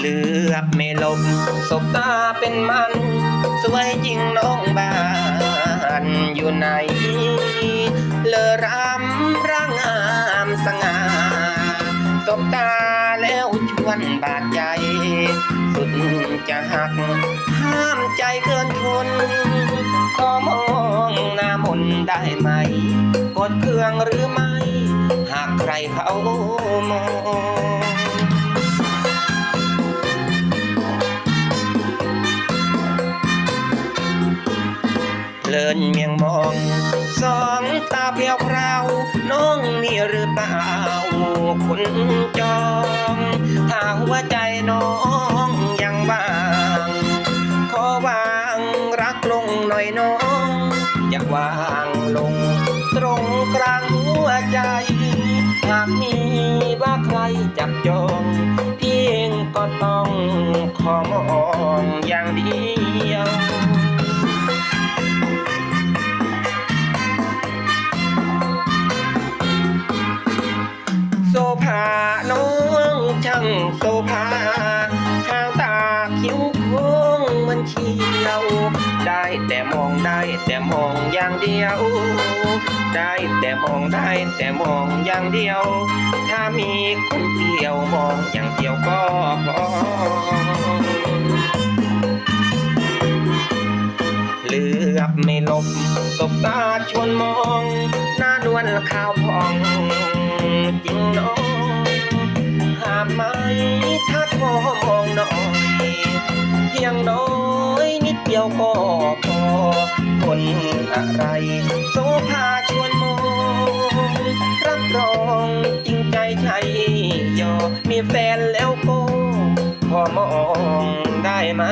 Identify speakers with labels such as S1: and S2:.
S1: หลบสบตาเป็นมัน สวยจริงน้องบ้านอยู่ไหน เลอรำร่างงามสง่าสบตาแล้วชวนบาดใจ สุดจะหัก ห้ามใจเกินทนขอมองหน้ามนได้ไหม กดเครื่องหรือไม่ หากใครเขามอง เลินเมียงมอง สองตาเพียวพราวน้องนี่หรือเปล่าคุณจอง ถ้าหัวใจน้องยังบาง ขอวางรักลงหน่อยน้องอยากวางลง ตรงกลางหัวใจหากมีว่าใครจับจอง เพียงก็ต้องขอมองอย่างดีาน้องช่างโซภาหางตาคิ้วโค้งมันเขียว ได้แต่มองได้แต่มองอย่างเดียว ได้แต่มองได้แต่มองอย่างเดียว ถ้ามีคนเดียวมองอย่างเดียวก็พอเลือบไม่ลบสบตาชวนมอง หน้านวลขาวผ่องจริงน ยงน้อยนิดเดียวก็พอ คนอะไรโซภาชวนมอง รับรองจริงใจใช่ยอ มีแฟนแล้วก็ พอมองได้ไหม